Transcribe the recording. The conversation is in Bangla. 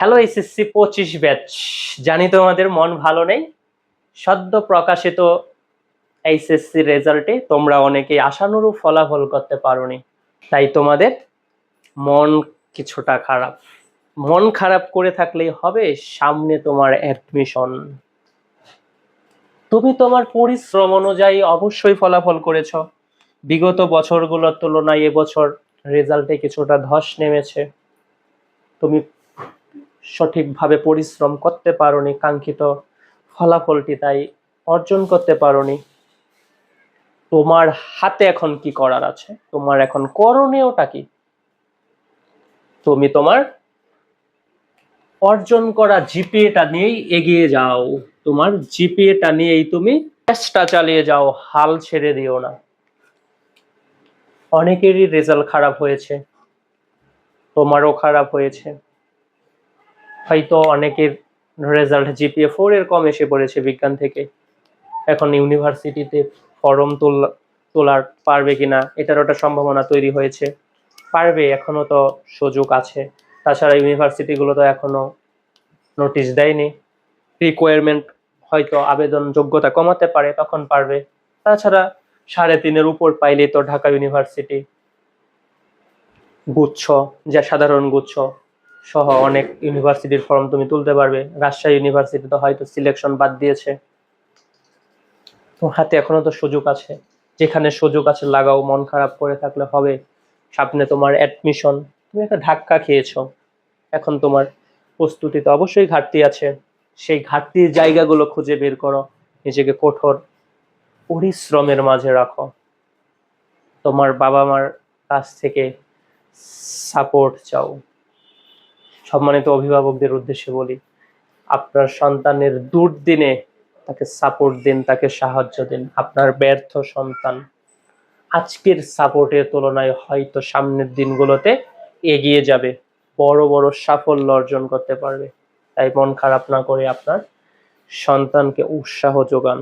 হ্যালো এসএসসি পঁচিশ ব্যাচ জানি তোমাদের মন ভালো নেই। সদ্য প্রকাশিত এইচএসসি রেজাল্টে তোমরা অনেকেই আশানুরূপ ফলাফল করতে পারোনি। তাই তোমাদের মন কিছুটা খারাপ। মন খারাপ করে থাকলেই হবে, সামনে তোমার অ্যাডমিশন তুমি তোমার পরিশ্রম অনুযায়ী অবশ্যই ফলাফল করেছ। বিগত বছরগুলোর তুলনায় এবছর রেজাল্টে কিছুটা ধস নেমেছে। তুমি সঠিকভাবে পরিশ্রম করতে পারোনি, কাঙ্ক্ষিত ফলাফলটি তাই অর্জন করতে পারোনি। তোমার হাতে এখন কি করার আছে? তোমার এখন করণীয়টা কি? তুমি তোমার অর্জন করা জিপিএটা নিয়েই এগিয়ে যাও। তোমার জিপিএটা নিয়েই তুমি চেষ্টা চালিয়ে যাও, হাল ছেড়ে দিও না। অনেকেরই রেজাল্ট খারাপ হয়েছে, তোমারও খারাপ হয়েছে। হয়তো অনেকের রেজাল্ট জিপিএ ফোর এর কম এসে পড়েছে বিজ্ঞান থেকে। এখন ইউনিভার্সিটিতে ফর্ম তোলা, তোলার পারবে কিনা, এটার ওটা সম্ভাবনা তৈরি হয়েছে। পারবে এখনও তো সুযোগ আছে। তাছাড়া ইউনিভার্সিটিগুলো তো এখনও নোটিশ দেয়নি। রিকোয়ারমেন্ট হয়তো আবেদন যোগ্যতা কমাতে পারে, তখন পারবে। তাছাড়া সাড়ে তিনের উপর পাইলে তো ঢাকা ইউনিভার্সিটি গুচ্ছ, যা সাধারণ গুচ্ছ। সহ অনেক ইউনিভার্সিটির ফর্ম তুমি তুলতে পারবে। রাজশাহী ইউনিভার্সিটি তো হয়তো সিলেকশন বাদ দিয়েছে। তো হাতে এখনও তো সুযোগ আছে। যেখানে সুযোগ আছে লাগাও, মন খারাপ করে থাকলে হবে। সামনে তোমার অ্যাডমিশন তুমি একটা ধাক্কা খেয়েছো। এখন তোমার প্রস্তুতিতে অবশ্যই ঘাটতি আছে। সেই ঘাটতির জায়গাগুলো খুঁজে বের করো। নিজেকে কঠোর পরিশ্রমের মাঝে রাখো। তোমার বাবা মার কাছ থেকে সাপোর্ট চাও। সম্মানিত অভিভাবকদের উদ্দেশ্যে বলি, আপনার সন্তানের দুর্দিনে তাকে সাপোর্ট দিন, তাকে সাহায্য দিন। আপনার ব্যর্থ সন্তান আজকের সাপোর্টের তুলনায় হয়তো সামনের দিনগুলোতে এগিয়ে যাবে, বড় বড় সাফল্য অর্জন করতে পারবে। তাই মন খারাপ না করে আপনার সন্তানকে উৎসাহ যোগান।